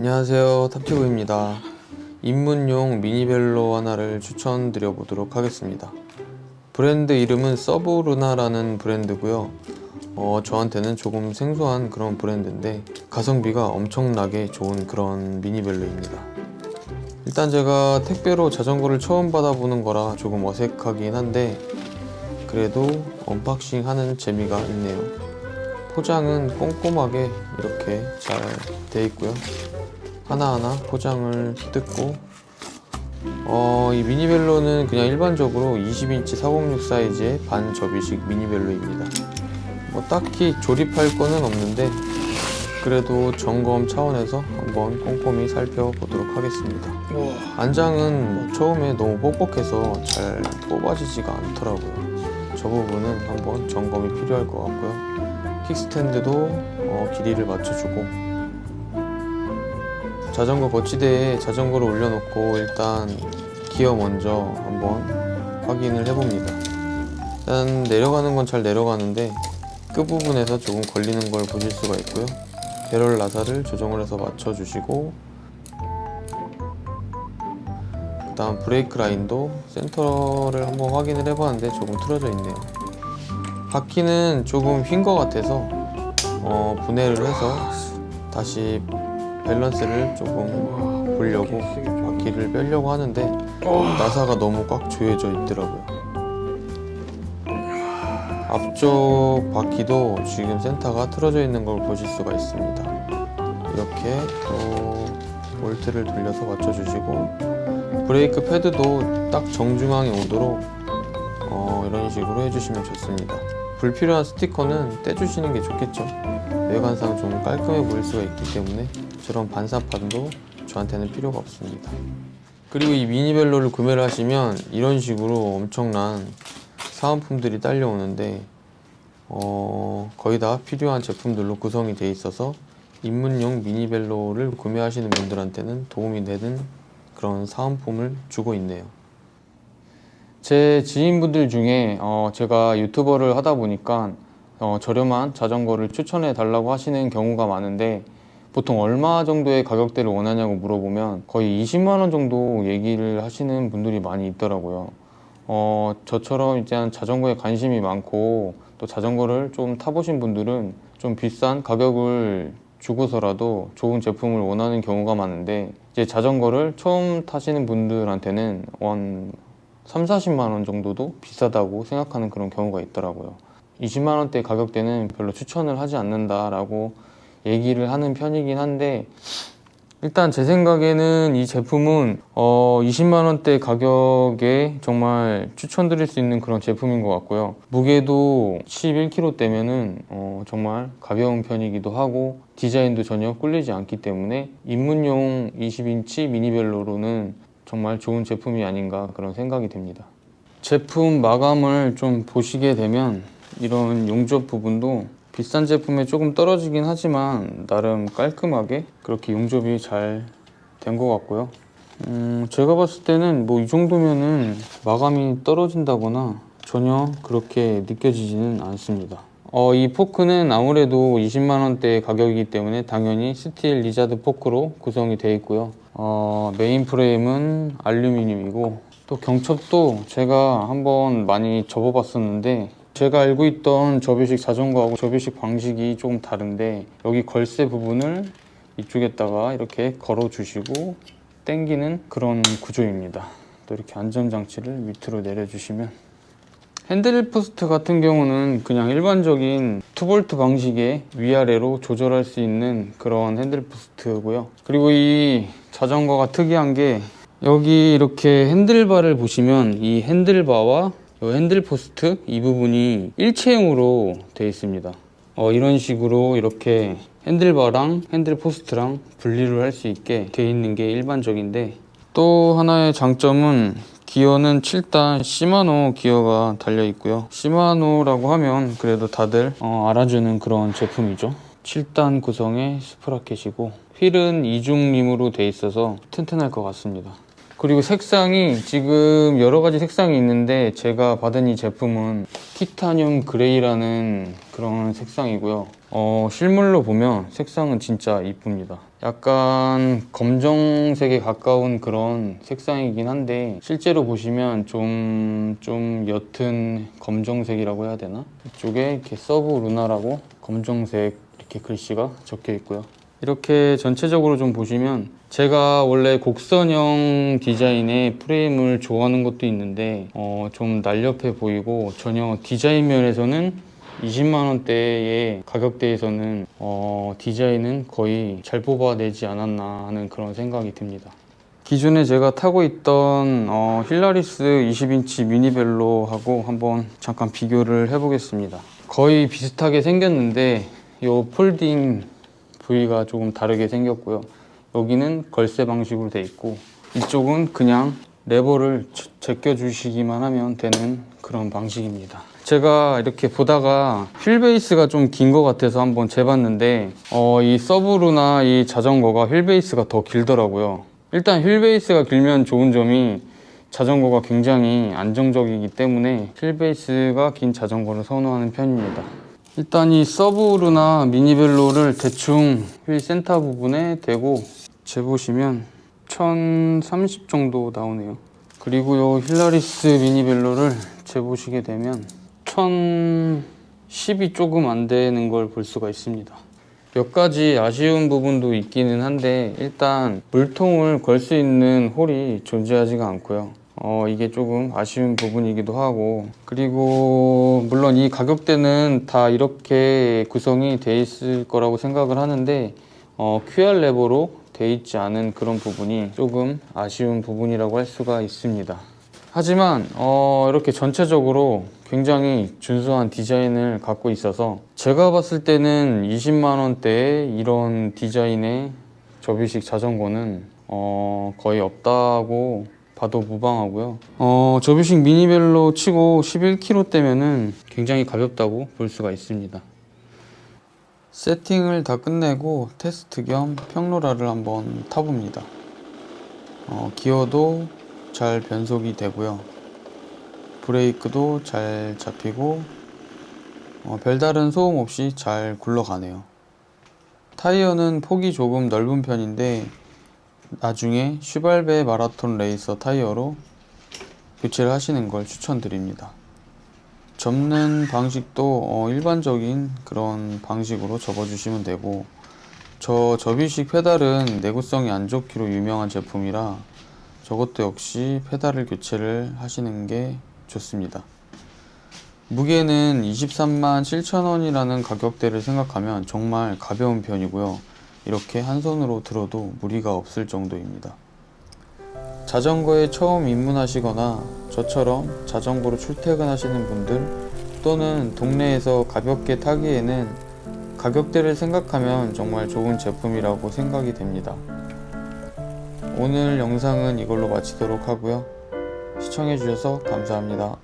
안녕하세요 탑튜브입니다. 입문용 미니벨로 하나를 추천드려 보도록 하겠습니다. 브랜드 이름은 서브루나라는 브랜드고요. 어, 저한테는 조금 생소한 그런 브랜드인데 가성비가 엄청나게 좋은 그런 미니벨로입니다. 일단 제가 택배로 자전거를 처음 받아보는 거라 조금 어색하긴 한데 그래도 언박싱 하는 재미가 있네요. 포장은 꼼꼼하게 이렇게 잘 돼 있고요 하나하나 포장을 뜯고 어, 이 미니벨로는 그냥 일반적으로 20인치 406 사이즈의 반 접이식 미니벨로입니다. 뭐 딱히 조립할 거는 없는데 그래도 점검 차원에서 한번 꼼꼼히 살펴보도록 하겠습니다. 안장은 뭐 처음에 너무 뻑뻑해서 잘 뽑아지지가 않더라고요. 저 부분은 한번 점검이 필요할 것 같고요. 킥스탠드도 어, 길이를 맞춰주고 자전거 거치대에 자전거를 올려놓고 일단 기어 먼저 한번 확인을 해봅니다. 일단 내려가는 건 잘 내려가는데 끝부분에서 조금 걸리는 걸 보실 수가 있고요. 배럴 나사를 조정을 해서 맞춰주시고 그 다음 브레이크 라인도 센터를 한번 확인을 해봤는데 조금 틀어져 있네요. 바퀴는 조금 휜 것 같아서 어, 분해를 해서 다시 밸런스를 조금 보려고 바퀴를 빼려고 하는데 나사가 너무 꽉 조여져 있더라고요. 앞쪽 바퀴도 지금 센터가 틀어져 있는 걸 보실 수가 있습니다. 이렇게 또 볼트를 돌려서 맞춰주시고 브레이크 패드도 딱 정중앙에 오도록 어, 이런 식으로 해주시면 좋습니다. 불필요한 스티커는 떼주시는 게 좋겠죠. 외관상 좀 깔끔해 보일 수가 있기 때문에 저런 반사판도 저한테는 필요가 없습니다. 그리고 이 미니벨로를 구매를 하시면 이런 식으로 엄청난 사은품들이 딸려오는데 어, 거의 다 필요한 제품들로 구성이 되어 있어서 입문용 미니벨로를 구매하시는 분들한테는 도움이 되는 그런 사은품을 주고 있네요. 제 지인분들 중에 어, 제가 유튜버를 하다 보니까 어, 저렴한 자전거를 추천해 달라고 하시는 경우가 많은데 보통 얼마 정도의 가격대를 원하냐고 물어보면 거의 20만 원 정도 얘기를 하시는 분들이 많이 있더라고요. 어, 저처럼 이제 자전거에 관심이 많고 또 자전거를 좀 타보신 분들은 좀 비싼 가격을 주고서라도 좋은 제품을 원하는 경우가 많은데 이제 자전거를 처음 타시는 분들한테는 원 3, 40만 원 정도도 비싸다고 생각하는 그런 경우가 있더라고요. 20만 원대 가격대는 별로 추천을 하지 않는다라고 얘기를 하는 편이긴 한데 일단 제 생각에는 이 제품은 어 20만 원대 가격에 정말 추천드릴 수 있는 그런 제품인 것 같고요. 무게도 11kg대면은 어 정말 가벼운 편이기도 하고 디자인도 전혀 꿀리지 않기 때문에 입문용 20인치 미니벨로로는 정말 좋은 제품이 아닌가 그런 생각이 듭니다. 제품 마감을 좀 보시게 되면 이런 용접 부분도 비싼 제품에 조금 떨어지긴 하지만 나름 깔끔하게 그렇게 용접이 잘 된 것 같고요. 음, 제가 봤을 때는 뭐 이 정도면은 마감이 떨어진다거나 전혀 그렇게 느껴지지는 않습니다. 어, 이 포크는 아무래도 20만 원대 가격이기 때문에 당연히 스틸 리자드 포크로 구성이 되어 있고요. 어, 메인 프레임은 알루미늄이고 또 경첩도 제가 한번 많이 접어봤었는데 제가 알고 있던 접이식 자전거하고 접이식 방식이 조금 다른데 여기 걸쇠 부분을 이쪽에다가 이렇게 걸어 주시고 당기는 그런 구조입니다. 또 이렇게 안전장치를 밑으로 내려주시면 핸들 포스트 같은 경우는 그냥 일반적인 투볼트 방식의 위아래로 조절할 수 있는 그런 핸들 포스트고요. 그리고 이 자전거가 특이한 게 여기 이렇게 핸들바를 보시면 이 핸들바와 이 핸들 포스트 이 부분이 일체형으로 되어 있습니다. 어, 이런 식으로 이렇게 핸들바랑 핸들 포스트랑 분리를 할 수 있게 되어 있는 게 일반적인데 또 하나의 장점은 기어는 7단 시마노 기어가 달려 있고요. 시마노라고 하면 그래도 다들 어, 알아주는 그런 제품이죠. 7단 구성의 스프라켓이고 휠은 이중림으로 돼 있어서 튼튼할 것 같습니다. 그리고 색상이 지금 여러 가지 색상이 있는데 제가 받은 이 제품은 티타늄 그레이라는 그런 색상이고요. 어, 실물로 보면 색상은 진짜 이쁩니다. 약간 검정색에 가까운 그런 색상이긴 한데 실제로 보시면 좀, 좀 옅은 검정색이라고 해야 되나? 이쪽에 이렇게 서브 루나라고 검정색 이렇게 글씨가 적혀 있고요. 이렇게 전체적으로 좀 보시면 제가 원래 곡선형 디자인의 프레임을 좋아하는 것도 있는데 어, 좀 날렵해 보이고 전혀 디자인 면에서는 20만 원대의 가격대에서는 어, 디자인은 거의 잘 뽑아내지 않았나 하는 그런 생각이 듭니다. 기존에 제가 타고 있던 어, 힐라리스 20인치 미니벨로하고 한번 잠깐 비교를 해보겠습니다. 거의 비슷하게 생겼는데 이 폴딩 부위가 조금 다르게 생겼고요. 여기는 걸쇠 방식으로 돼 있고 이쪽은 그냥 레버를 제- 제껴 주시기만 하면 되는 그런 방식입니다. 제가 이렇게 보다가 휠 베이스가 좀 긴 것 같아서 한번 재봤는데 어, 이 서브루나 이 자전거가 휠 베이스가 더 길더라고요. 일단 휠 베이스가 길면 좋은 점이 자전거가 굉장히 안정적이기 때문에 휠 베이스가 긴 자전거를 선호하는 편입니다. 일단 이 서브루나 미니벨로를 대충 휠 센터 부분에 대고 재보시면 1030 정도 나오네요. 그리고 요 힐라리스 미니벨로를 재보시게 되면 1010이 조금 안 되는 걸 볼 수가 있습니다. 몇 가지 아쉬운 부분도 있기는 한데 일단 물통을 걸 수 있는 홀이 존재하지가 않고요. 어, 이게 조금 아쉬운 부분이기도 하고 그리고 물론 이 가격대는 다 이렇게 구성이 돼 있을 거라고 생각을 하는데 어, QR 레버로 돼 있지 않은 그런 부분이 조금 아쉬운 부분이라고 할 수가 있습니다. 하지만 어, 이렇게 전체적으로 굉장히 준수한 디자인을 갖고 있어서 제가 봤을 때는 20만 원대의 이런 디자인의 접이식 자전거는 어, 거의 없다고 봐도 무방하고요. 어, 접이식 미니벨로 치고 11kg대면은 굉장히 가볍다고 볼 수가 있습니다. 세팅을 다 끝내고 테스트 겸 평로라를 한번 타봅니다. 어, 기어도 잘 변속이 되고요. 브레이크도 잘 잡히고 어, 별다른 소음 없이 잘 굴러가네요. 타이어는 폭이 조금 넓은 편인데 나중에 슈발베 마라톤 레이서 타이어로 교체를 하시는 걸 추천드립니다. 접는 방식도 어, 일반적인 그런 방식으로 접어주시면 되고 저 접이식 페달은 내구성이 안 좋기로 유명한 제품이라 저것도 역시 페달을 교체를 하시는 게 좋습니다. 무게는 23만 7천 원이라는 가격대를 생각하면 정말 가벼운 편이고요. 이렇게 한 손으로 들어도 무리가 없을 정도입니다. 자전거에 처음 입문하시거나 저처럼 자전거로 출퇴근하시는 분들 또는 동네에서 가볍게 타기에는 가격대를 생각하면 정말 좋은 제품이라고 생각이 됩니다. 오늘 영상은 이걸로 마치도록 하고요. 시청해주셔서 감사합니다.